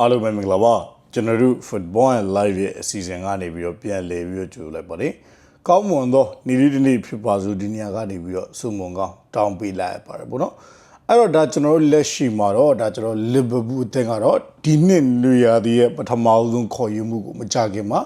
အားလုံးပဲမင်္ဂလာပါကျွန်တော်တို့ Football and Live ရဲ့အစီအစဉ်ကနေပြီးတော့ပြန်လည်ပြီးတော့ကြိုလိုက်ပါတယ်ကောင်းမွန်သောနေ့လေးတစ်နေ့ဖြစ်ပါစို့ဒီနေရာကနေပြီးတော့စုံမွန်ကောင်းတောင်းပေးလိုက်ရပါတယ်ပေါ့နော်အဲ့တော့ဒါကျွန်တော်တို့လက်ရှိမှာတော့ဒါကျွန်တော်လီဗာပူးအသင်းကတော့ဒီနှစ်လူရာသီရဲ့ပထမဆုံးခေါ်ယူမှုကိုမကြခင်မှာ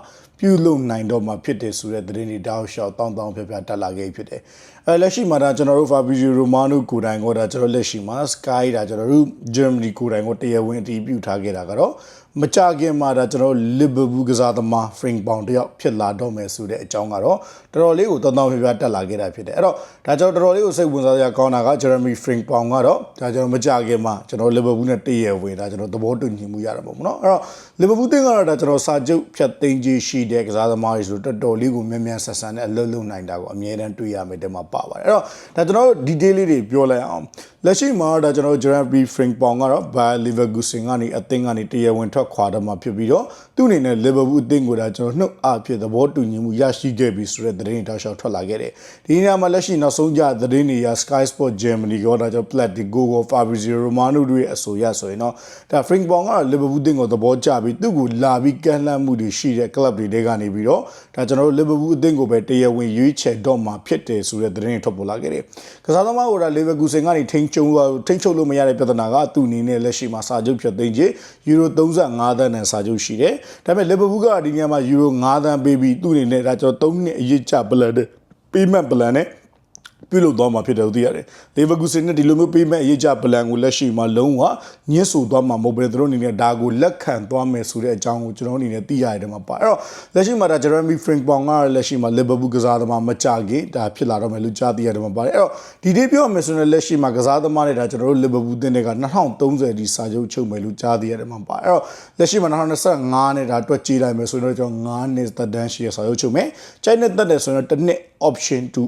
ပြုလုပ်နိုင်တော့မှာဖြစ်တယ်ဆိုတဲ့သတင်းတွေတောက်လျှောက်တောင်းတောင်းပြပြတက်လာခဲ့ဖြစ်တယ်အဲလက်ရှိမှာဒါကျွန်တော်တို့ Fabrizio Romano ကိုတိုင်ကိုဒါကျွန်တော်လက်ရှိမှာ Sky ဒါကျွန်တော်တို့ Germany ကိုတိုင်ကိုတရားဝင်အတည်ပြုထားခဲ့တာကတော့ မကြခင်မှာဒါကျွန်တော်လီဗာပူးကစားသမား Frank Bound တယောက်ဖြစ်လာတော့မယ်ဆိုတဲ့အကြောင်းကတော့တော်တော်လေးကိုတောင်းတောင်းပြပြတက်လာခဲ့တာဖြစ်တယ်အဲ့တော့ဒါကျွန်တော်တော်တော်လေးကိုစိတ်ဝင်စားစရာကောင်းတာက Jeremy Frank Bound ကတော့ဒါကျွန်တော်မကြခင်မှာကျွန်တော်လီဗာပူးနဲ့တည့်ရဝင်ဒါကျွန်တော်သဘောတူညီမှုရတာပေါ့နော်အဲ့တော့လီဗာပူးတင်းကတော့ဒါကျွန်တော်စာချုပ်ဖြတ်သိမ်းခြင်းရှိတဲ့ကစားသမားတွေဆိုတော်တော်လေးကိုမြန်မြန်ဆက်ဆန်နဲ့အလုပ်လုပ်နိုင်တာကိုအမြဲတမ်းတွေ့ရမယ်တဲ့မှာပါပါတယ်အဲ့တော့ဒါကျွန်တော်တို့ detail လေးတွေပြောလိုက်အောင် လက်ရှိမှာဒါကျွန်တော် Jeremy Frank Bound ကတော့ Bayer Leverkusen ကနေအသင်းကနေတရားဝင်ထွက်ခွာတော့မှာဖြစ်ပြီးတော့သူ့အနေနဲ့ Liverpool အသင်းကိုဒါကျွန်တော်နှုတ်အားဖြင့်သဘောတူညီမှုရရှိခဲ့ပြီဆိုတဲ့သတင်းတွေတောက်လျှောက်ထွက်လာခဲ့တယ်ဒီနေရာမှာလက်ရှိနောက်ဆုံးကြသတင်းတွေရ Sky Sport Germany ကဒါကျွန်တော် Platico ကို Fabrizio Romano တို့ရဲ့အဆိုရဆိုရင်တော့ဒါ Frank Bound ကတော့ Liverpool အသင်းကိုသဘောကျပြီးသူ့ကိုလာပြီးကမ်းလှမ်းမှုတွေရှိတဲ့ club တွေတဲကနေပြီးတော့ဒါကျွန်တော်တို့ Liverpool အသင်းကိုပဲတရားဝင်ရွေးချယ်တော့မှာဖြစ်တယ်ဆိုတဲ့သတင်းတွေထွက်ပေါ်လာခဲ့တယ်ကစားသမားကိုဒါ Leverkusen ကနေထိန်းချုပ်ထိန်းချုပ်လို့မရတဲ့ပြဿနာကသူ့အနေနဲ့လက်ရှိမှာစာချုပ်ဖြတ်သိမ်းခြင်းယူရို35သန်းနဲ့စာချုပ်ရှိတယ်။ဒါပေမဲ့လီဗာပူးကဒီညမှာယူရို9သန်းပေးပြီးသူ့အနေနဲ့ဒါကျွန်တော်3နှစ်အရေးချပလန်ပေးမှတ်ပလန်နဲ့ ပြုလုပ်သွားမှာဖြစ်တယ်လို့သိရတယ်။လေဗာကူစင်နဲ့ဒီလိုမျိုးပေးမဲ့အရေးကြပလန်ကိုလက်ရှိမှာလုံးဝညှစ်ဆိုသွားမှာမဟုတ်ဘဲသူတို့အနေနဲ့ဒါကိုလက်ခံသွားမယ်ဆိုတဲ့အကြောင်းကိုကျွန်တော်အနေနဲ့သိရတယ်မှာပါ။အဲ့တော့လက်ရှိမှာဒါ Jeremy Frimpong ကလက်ရှိမှာ Liverpool ကစားသမားမကြခင်ဒါဖြစ်လာတော့မယ်လို့ကြားသိရတယ်မှာပါတယ်။အဲ့တော့ဒီနေ့ပြောမယ်ဆိုရင်လက်ရှိမှာကစားသမားတွေဒါကျွန်တော်တို့ Liverpool တင်းတွေက2030ဒီစာချုပ်ချုပ်မယ်လို့ကြားသိရတယ်မှာပါ။အဲ့တော့လက်ရှိမှာ2025နဲ့ဒါတွက်ကြည့်လိုက်မယ်ဆိုရင်တော့ကျွန်တော်9နှစ်သက်တမ်းရှိရစာချုပ်ချုပ်မယ်။ကျိုင်းနဲ့တက်တယ်ဆိုရင်တော့တစ်နှစ် option to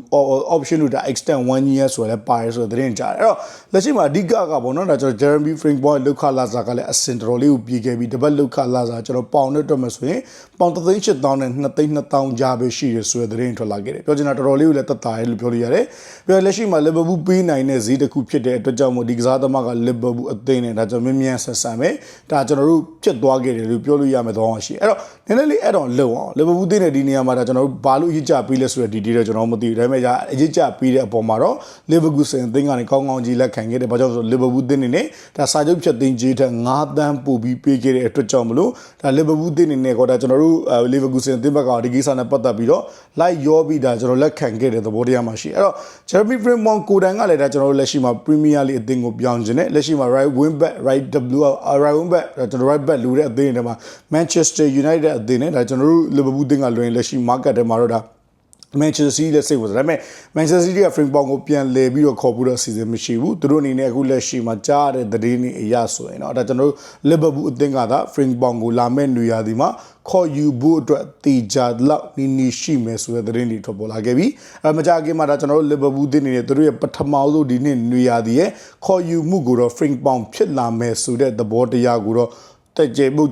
option လို့ဒါ extend 1 year ဆိုရလဲပါတယ်ဆိုတော့သတင်းကြားတယ်အဲ့တော့လက်ရှိမှာအဓိကကပေါ့နော်ဒါကျွန်တော် Jeremy Frankboy လောက်ခလာစာကလည်းအစင်တော်လေးကိုပြေခဲ့ပြီးတပတ်လောက်ခလာစာကျွန်တော်ပေါင်နဲ့တွက်မယ်ဆိုရင်ပေါင်38000နဲ့23000ကြားပဲရှိရဆိုရသတင်းထွက်လာခဲ့တယ်ပြောချင်တာတော်တော်လေးကိုလည်းတတ်တာရဲ့လို့ပြောလို့ရတယ်ပြောလက်ရှိမှာ Liverpool ပေးနိုင်တဲ့ဈေးတစ်ခုဖြစ်တဲ့အတွက်ကြောင့်မို့ဒီကစားသမားက Liverpool အသင်းနဲ့ဒါကျွန်တော်မြင်မြန်ဆက်ဆံမယ်ဒါကျွန်တော်တို့ပြတ်သွားခဲ့တယ်လို့ပြောလို့ရမယ်တော့ရှိအဲ့တော့နည်းနည်းလေးအဲ့တော့လုံအောင် Liverpool အသင်းနဲ့ဒီနေရာမှာဒါကျွန်တော်တို့ဘာလို့ရစ်ကြပေးလဲဆိုရဒီဒီတော့ကျွန်တော်မသိဘူးဒါပေမဲ့ကြာအရစ်ကြပေးတဲ့အပေါ်မှာတော့ Leverkusen အသင်းကနေကောင်းကောင်းကြီးလက်ခံခဲ့တယ်ဘာကြောင့်လဲဆိုတော့ Liverpool အသင်းနေနဲ့ဒါစာချုပ်ဖြတ်သိမ်းခြင်းထက်9တန်းပို့ပြီးပေးခဲ့တဲ့အတွက်ကြောင့်မလို့ဒါ Liverpool အသင်းနေနဲ့ကောဒါကျွန်တော်တို့ Leverkusen အသင်းဘက်ကဒီကိစ္စနဲ့ပတ်သက်ပြီးတော့ live ရောပြီးဒါကျွန်တော်လက်ခံခဲ့တဲ့သဘောတရားမှရှိအဲ့တော့ Jeremy Frimpong ကိုတိုင်ကလည်းဒါကျွန်တော်တို့လက်ရှိမှာ Premier League အသင်းကိုပြောင်းခြင်းနဲ့လက်ရှိမှာ right wing back right w right wing back ကျွန်တော် right back လူတဲ့အသင်းတွေမှာ Manchester United အသင်းနဲ့ဒါကျွန်တော်တို့ Liverpool အသင်းကလွင်လက်ရှိ market ထဲမှာတော့ဒါ Manchester City လက်စိတ်ဝင်စားဒါပေမဲ့ Manchester City က Frimpong ကိုပြန်လဲပြီးတော့ခေါ်ပြီးတော့စီစဉ်မရှိဘူးသူတို့အနေနဲ့အခုလက်ရှိမှာကြားရတဲ့သတင်းတွေအရဆိုရင်တော့ဒါကျွန်တော်တို့ Liverpool အသင်းကသာ Frimpong ကိုလာမဲ့နေရာဒီမှာခေါ်ယူဖို့အတွက်တေချာလောက်နီနီရှိမယ်ဆိုတဲ့သတင်းတွေထွက်ပေါ်လာခဲ့ပြီးအဲမကြခင်မှာဒါကျွန်တော်တို့ Liverpool အသင်းအနေနဲ့သူတို့ရဲ့ပထမဆုံးဒီနေ့နေရာဒီရဲ့ခေါ်ယူမှုကိုတော့ Frimpong ဖြစ်လာမယ်ဆိုတဲ့သဘောတရားကိုတော့တက်ကြမှု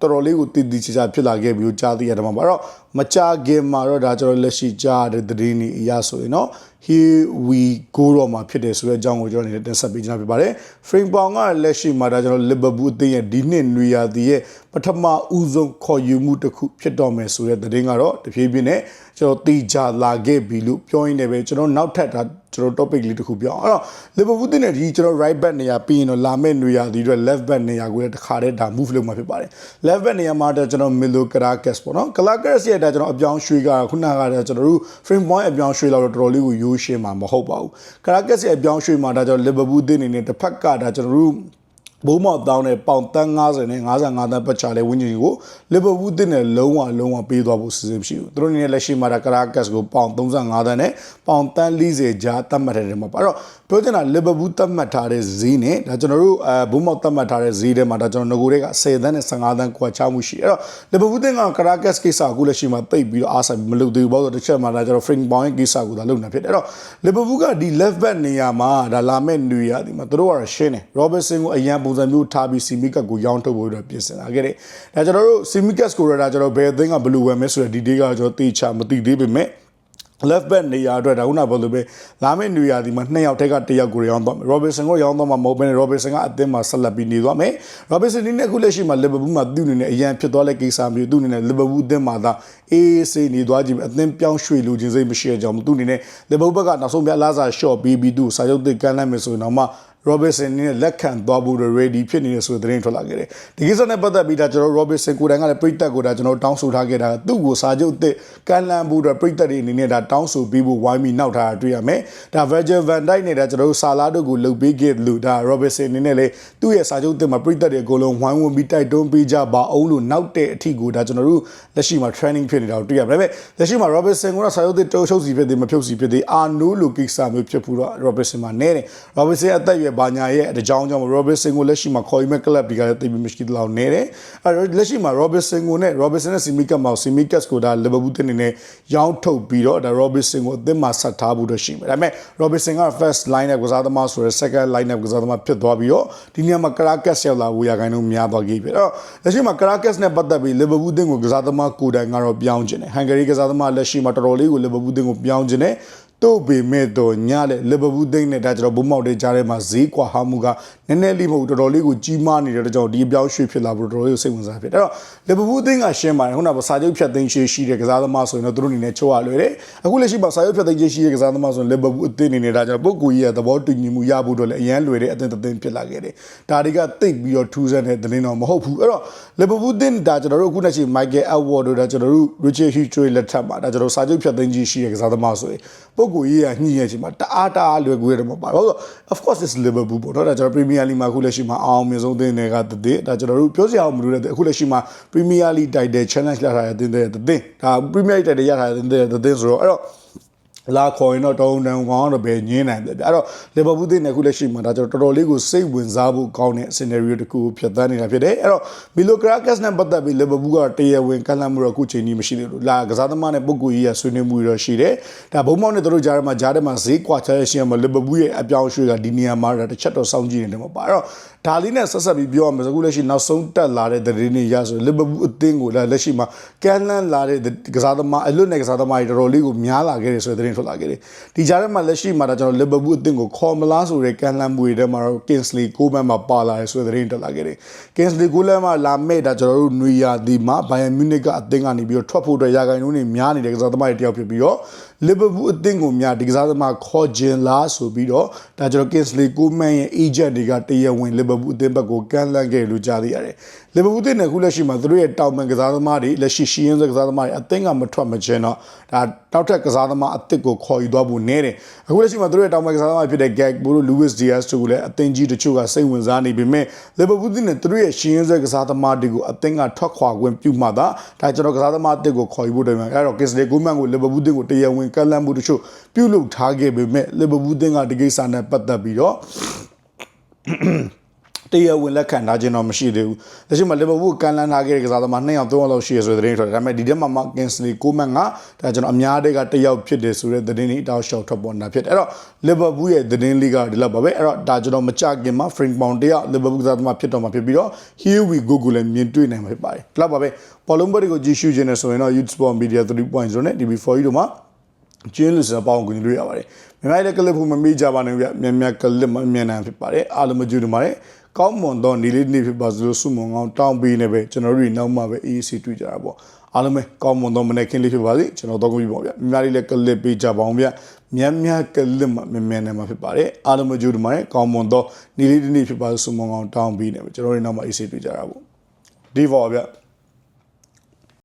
တော်တော်လေးကိုတည်တည်ချာချာဖြစ်လာခဲ့ပြီးတော့ကြားသိရတယ်မှာပါတော့မကြခင်မှာတော့ဒါကျွန်တော်လက်ရှိကြားတဲ့သတင်းတွေအရဆိုရင်တော့ here we go တော့မှာဖြစ်တယ်ဆိုတဲ့အကြောင်းကိုကျွန်တော်အနေနဲ့တင်ဆက်ပေးချင်တာဖြစ်ပါတယ် frame pound ကလက်ရှိမှာဒါကျွန်တော် liverpool အသင်းရဲ့ဒီနှစ်နွေရာသီရဲ့ပထမဦးဆုံးခေါ်ယူမှုတစ်ခုဖြစ်တော့မယ်ဆိုတဲ့သတင်းကတော့တဖြည်းဖြည်းနဲ့ကျွန်တော်တီချာလာခဲ့ပြီလို့ပြောရင်းနဲ့ပဲကျွန်တော်နောက်ထပ်ဒါကျွန်တော် topic လေးတစ်ခုပြောအောင်အဲ့တော့ liverpool အသင်းရဲ့ဒီကျွန်တော် right back နေရာပြီးရင်တော့လာမဲ့နွေရာသီအတွက် left back နေရာကိုလည်းတခါတည်းဒါ move လုပ်မှာဖြစ်ပါတယ် left back နေရာမှာတော့ကျွန်တော် milo caracas ပေါ့နော် caracas ရဲ့ဒါကျွန်တော်အပြောင်းရွှေ့ကခုနကကျွန်တော်တို့ frame point အပြောင်းရွှေ့လောက်တော့တော်တော်လေးကိုရိုးရှင်းမှာမဟုတ်ပါဘူး caracas ရဲ့အပြောင်းရွှေ့မှာဒါကျွန်တော် liverpool အသင်းအနေနဲ့တစ်ဖက်ကဒါကျွန်တော်တို့ ဘုံမောက်တောင်းတဲ့ပေါင်တန်း90နဲ့55တန်းပတ်ချလဲဝင်းကြီးကိုလီဗာပူးတင်နဲ့လုံးဝလုံးဝပေးသွားဖို့စီစဉ်မရှိဘူးသူတို့အနေနဲ့လက်ရှိမှာဒါကရာကတ်ကိုပေါင်35တန်းနဲ့ပေါင်တန်း40ကြားတတ်မှတ်တယ်မှာပါအဲ့တော့ပြောချင်တာလီဗာပူးတတ်မှတ်ထားတဲ့ဈေးနဲ့ဒါကျွန်တော်တို့အဲဘုံမောက်တတ်မှတ်ထားတဲ့ဈေးထဲမှာဒါကျွန်တော်ငကိုတွေက10တန်းနဲ့15တန်းကွာချမှုရှိအဲ့တော့လီဗာပူးတင်ကကရာကတ်ကိစ္စကိုလက်ရှိမှာတိတ်ပြီးတော့အားဆိုင်မလုပ်သေးဘူးဘာလို့တစ်ချက်မှာဒါကျွန်တော် frame point ကိစ္စကိုဒါလုပ်နေဖြစ်တယ်အဲ့တော့လီဗာပူးကဒီ left back နေရာမှာဒါလာမဲ့နေရာဒီမှာသူတို့ကတော့ရှင်းတယ် Robertson ကိုအရန်ပုံစံမျိုးထားပြီးစီမီကတ်ကိုရောင်းထုတ်ဖို့တော့ပြင်ဆင်လာခဲ့တယ်။ဒါကျွန်တော်တို့စီမီကတ်ကိုရတာကျွန်တော်ဘယ်အသင်းကဘယ်လိုဝယ်မဲဆိုတဲ့ဒီဒေးကကျွန်တော်တေချာမသိသေးပေမဲ့ left back နေရာအတွက်ဒါခုနပြောလို့ပဲလာမယ့်နေရာဒီမှာနှစ်ယောက်ထက်ကတစ်ယောက်ကိုရောင်းသွားမယ် Robertson ကိုရောင်းသွားမှာမဟုတ်ဘဲနဲ့ Robertson ကအသင်းမှာဆက်လက်ပြီးနေသွားမယ် Robertson ဒီနေ့အခုလက်ရှိမှာ Liverpool မှာသူ့အနေနဲ့အရန်ဖြစ်သွားတဲ့ကိစ္စမျိုးသူ့အနေနဲ့ Liverpool အသင်းမှာသာအေးဆေးနေသွားကြည့်အသင်းပြောင်းရွှေ့လူချင်းစိတ်မရှိတဲ့အကြောင်းသူ့အနေနဲ့ Liverpool ဘက်ကနောက်ဆုံးပြလာစား short ပြီးပြီးသူ့စာချုပ်သစ်ကမ်းလှမ်းမယ်ဆိုရင်တော့မှ Robertson နဲ့လက်ခံသွားဖို့ ready ဖြစ်နေတယ်ဆိုတဲ့သတင်းထွက်လာခဲ့တယ်။ဒီကိစ္စနဲ့ပတ်သက်ပြီးဒါကျွန်တော် Robertson ကိုယ်တိုင်ကလည်းပြိတက်ကိုဒါကျွန်တော်တောင်းဆိုထားခဲ့တာသူ့ကိုစာချုပ်အသစ်ကမ်းလှမ်းဖို့အတွက်ပြိတက်တွေအနေနဲ့ဒါတောင်းဆိုပြီးဖို့ဝိုင်းပြီးနောက်ထားတာတွေ့ရမယ်။ဒါ Virgil van Dijk နဲ့ဒါကျွန်တော်တို့ဆာလာတို့ကိုလုပ်ပေးခဲ့လို့ဒါ Robertson အနေနဲ့လည်းသူ့ရဲ့စာချုပ်အသစ်မှာပြိတက်တွေအကုန်လုံးဝိုင်းဝန်းပြီးတိုက်တွန်းပေးကြပါအောင်လို့နောက်တဲ့အထိကိုဒါကျွန်တော်တို့လက်ရှိမှာ training ဖြစ်နေတာကိုတွေ့ရမယ်။ဒါပေမဲ့လက်ရှိမှာ Robertson ကစာချုပ်အသစ်တိုးချုပ်စီဖြစ်သေးမဖြုတ်စီဖြစ်သေးအာနိုးလိုကိစ္စမျိုးဖြစ်ဖို့တော့ Robertson မှာနဲတယ်။ Robertson အသက်အရွယ်ဘာညာရဲ့အကြောင်းကြောင့် Robertson ကိုလက်ရှိမှာခေါ်ယူမဲ့ club တွေကလည်းတိတ်ပြီးမရှိသလောက်နဲတယ်။အဲလက်ရှိမှာ Robertson ကိုနဲ့ Robertson နဲ့ Simicat မှာ Simicat ကိုဒါ Liverpool တင်နေနဲ့ရောင်းထုတ်ပြီးတော့ဒါ Robertson ကိုအသင်းမှာဆက်ထားဖို့တော့ရှိမယ်။ဒါပေမဲ့ Robertson က first line up ကစားသမားဆိုရယ် second line up ကစားသမားဖြစ်သွားပြီးတော့ဒီနေရာမှာ Caracas ရောက်လာဖို့ရခိုင်တော့များသွားခဲ့ပြီ။အဲ့တော့လက်ရှိမှာ Caracas နဲ့ပတ်သက်ပြီး Liverpool တင်ကိုကစားသမားကိုယ်တိုင်ကတော့ပြောင်းခြင်းတယ်။ Hungary ကစားသမားလက်ရှိမှာတော်တော်လေးကို Liverpool တင်ကိုပြောင်းခြင်းတယ်။ တို့ပေမဲ့တော့ညလေလီဗာပူးသိန်းနဲ့ဒါကျွန်တော်ဘုံမောက်တွေကြားထဲမှာဈေးကွာဟာမှုကနည်းနည်းလေးမဟုတ်တော်တော်လေးကိုကြီးမားနေတဲ့ကြောင့်ဒီအပြောင်းရွှေ့ဖြစ်လာဖို့တော်တော်လေးစိတ်ဝင်စားဖြစ်အဲ့တော့လီဗာပူးသိန်းကရှင်းပါတယ်ခုနကစာချုပ်ဖြတ်သိမ်းရှိရှိတဲ့ကစားသမားဆိုရင်တော့သူတို့အနေနဲ့ချိုးရလွယ်တယ်အခုလက်ရှိမှာစာချုပ်ဖြတ်သိမ်းရှိတဲ့ကစားသမားဆိုရင်လီဗာပူးအသင်းအနေနဲ့ဒါကျွန်တော်ပုဂ္ဂိုလ်ကြီးရဲ့သဘောတူညီမှုရဖို့တော့လည်းအရန်လွယ်တဲ့အသင်းတစ်သင်းဖြစ်လာခဲ့တယ်ဒါတွေကတိတ်ပြီးတော့ထူးဆန်းတဲ့သတင်းတော့မဟုတ်ဘူးအဲ့တော့လီဗာပူးသင်းဒါကျွန်တော်တို့အခုလက်ရှိ Michael Edward တို့ဒါကျွန်တော်တို့ Richard Hughes လက်ထက်မှာဒါကျွန်တော်စာချုပ်ဖြတ်သိမ်းရှိတဲ့ကစားသမားဆိုရင်ပုဂ္ဂိုလ်ကြီးကညှိရချိန်မှာတအားတအားလွယ်ကူရတယ်မပါဘူး of course is liverpool ပေါ့နော်ဒါကျွန်တော် premier league မှာအခုလက်ရှိမှာအောင်မြင်ဆုံးအသင်းတွေကတည်ဒါကျွန်တော်တို့ပြောစရာမလိုတဲ့အခုလက်ရှိမှာ premier league title challenge လာထားတဲ့အသင်းတွေတည်ဒါ premier league title ရထားတဲ့အသင်းတွေတည်ဆိုတော့အဲ့တော့ လာခေါ်ရင်တော့တောင်းတန်ကောင်တော့ပဲညင်းနိုင်တယ်ဗျအဲ့တော့လီဗာပူးတင်းနဲ့ခုလက်ရှိမှာဒါကျွန်တော်တော်တော်လေးကိုစိတ်ဝင်စားဖို့ကောင်းတဲ့ scenario တစ်ခုကိုဖြတ်သန်းနေတာဖြစ်တယ်အဲ့တော့မီလိုကရာကတ်နဲ့ပတ်သက်ပြီးလီဗာပူးကတရားဝင်ကန့်လန့်မှုတော့အခုချိန်ကြီးမရှိသေးဘူးလာကစားသမားနဲ့ပုဂ္ဂိုလ်ကြီးရဆွေးနွေးမှုတော့ရှိတယ်ဒါဘုံမောင်းနဲ့တို့ကြားထဲမှာကြားထဲမှာဈေးကွာချရရှိရမှာလီဗာပူးရဲ့အပြောင်းရွှေ့ကဒီနေရာမှာတစ်ချက်တော့စောင့်ကြည့်နေတယ်မှာပါအဲ့တော့ဒါလေးနဲ့ဆက်ဆက်ပြီးပြောရမယ်အခုလက်ရှိနောက်ဆုံးတက်လာတဲ့သတင်းတွေရဆိုလီဗာပူးအသင်းကိုလက်ရှိမှာကန်လန့်လာတဲ့ကစားသမားအလွတ်နဲ့ကစားသမားတွေတော်တော်လေးကိုများလာခဲ့တယ်ဆိုတဲ့သတင်းထွက်လာခဲ့တယ်ဒီကြားထဲမှာလက်ရှိမှာဒါကျွန်တော်လီဗာပူးအသင်းကိုခေါ်မလားဆိုတဲ့ကန်လန့်မှုတွေထဲမှာတော့ Kingsley Coman မှာပါလာတယ်ဆိုတဲ့သတင်းတက်လာခဲ့တယ် Kingsley Coman မှာလာမဲ့ဒါကျွန်တော်တို့နွေရာသီမှာ Bayern Munich ကအသင်းကနေပြီးတော့ထွက်ဖို့အတွက်ရာဂိုင်နှုန်းတွေများနေတဲ့ကစားသမားတွေတယောက်ဖြစ်ပြီးတော့လီဗာပူးအသင်းကိုများဒီကစားသမားခေါ်ခြင်းလားဆိုပြီးတော့ဒါကျွန်တော် Kingsley Coman ရဲ့ agent တွေကတရားဝင်လီဗာပူးအသင်းဘက်ကိုကန်လန့်ခဲ့လို့ကြားသိရတယ်လီဗာပူးအသင်းနဲ့ခုလက်ရှိမှာသူတို့ရဲ့တောင်ပန်ကစားသမားတွေလက်ရှိရှီယင်းစကစားသမားတွေအသင်းကမထွက်မချင်းတော့ဒါတောက်ထက်ကစားသမားအသစ်ကိုခေါ်ယူသွားဖို့နဲတယ်အခုလက်ရှိမှာသူတို့ရဲ့တောင်ပန်ကစားသမားဖြစ်တဲ့ Gag ဘိုလို Luis Diaz တို့ကလည်းအသင်းကြီးတချို့ကစိတ်ဝင်စားနေပေမဲ့လီဗာပူးအသင်းနဲ့သူတို့ရဲ့ရှီယင်းစကစားသမားတွေကိုအသင်းကထွက်ခွာခွင့်ပြုမှသာဒါကျွန်တော်ကစားသမားအသစ်ကိုခေါ်ယူဖို့တိုင်မှာအဲ့တော့ Kingsley Coman ကိုလီဗာပူးအသင်းကိုတရားဝင်ကန့်လန့်မှုတချို့ပြုလုပ်ထားခဲ့ပေမဲ့လီဗာပူးအသင်းကဒီကိစ္စနဲ့ပတ်သက်ပြီးတော့ တရားဝင်လက်ခံထားခြင်းတော့မရှိသေးဘူး။ဒါရှိမှလီဗာပူးကန်လန်ထားခဲ့တဲ့ကစားသမား2ယောက်3ယောက်လောက်ရှိရဆိုတဲ့သတင်းထွက်တယ်။ဒါပေမဲ့ဒီထဲမှာမကင်စလီကိုမန်ကဒါကျွန်တော်အများတဲ့ကတစ်ယောက်ဖြစ်တယ်ဆိုတဲ့သတင်းတွေတောက်လျှောက်ထွက်ပေါ်နေတာဖြစ်တယ်။အဲ့တော့လီဗာပူးရဲ့သတင်းလေးကဒီလောက်ပါပဲ။အဲ့တော့ဒါကျွန်တော်မကြခင်မှာ Frank Pound တယောက်လီဗာပူးကစားသမားဖြစ်တော့မှာဖြစ်ပြီးတော့ Here we go ကိုလည်းမြင်တွေ့နိုင်မှာဖြစ်ပါတယ်။ဒီလောက်ပါပဲ။ပေါ်လုံးဘတ်ကိုကြည့်ရှုခြင်းနဲ့ဆိုရင်တော့ Youth Sport Media 3.0နဲ့ DB4 တို့မှာကျင်းလို့စပေါင်းကိုကြည့်လို့ရပါတယ်။မြန်မာလည်းကလစ်ဖို့မမေ့ကြပါနဲ့ဗျ။မြန်မြန်ကလစ်မမြန်နိုင်ဖြစ်ပါတယ်။အားလုံးမကြည့်လို့ပါတယ်။ ကောင်းမွန်သောနေလေးနေ့ဖြစ်ပါစို့ဆုမွန်ကောင်းတောင်းပေးနေပဲကျွန်တော်တို့နောက်မှပဲအေးအေးဆေးတွေ့ကြတာပေါ့အားလုံးပဲကောင်းမွန်သောမနေ့ခင်းလေးဖြစ်ပါစေကျွန်တော်တော့ကိုပြပါဗျမြန်မာလေးလည်းကလစ်ပေးကြပါအောင်ဗျမြန်မြန်ကလစ်မှမြန်မြန်နေမှာဖြစ်ပါတယ်အားလုံးမကြိုးတမနဲ့ကောင်းမွန်သောနေလေးနေ့ဖြစ်ပါစို့ဆုမွန်ကောင်းတောင်းပေးနေပဲကျွန်တော်တို့နောက်မှအေးအေးဆေးတွေ့ကြတာပေါ့ဒီပါဗျ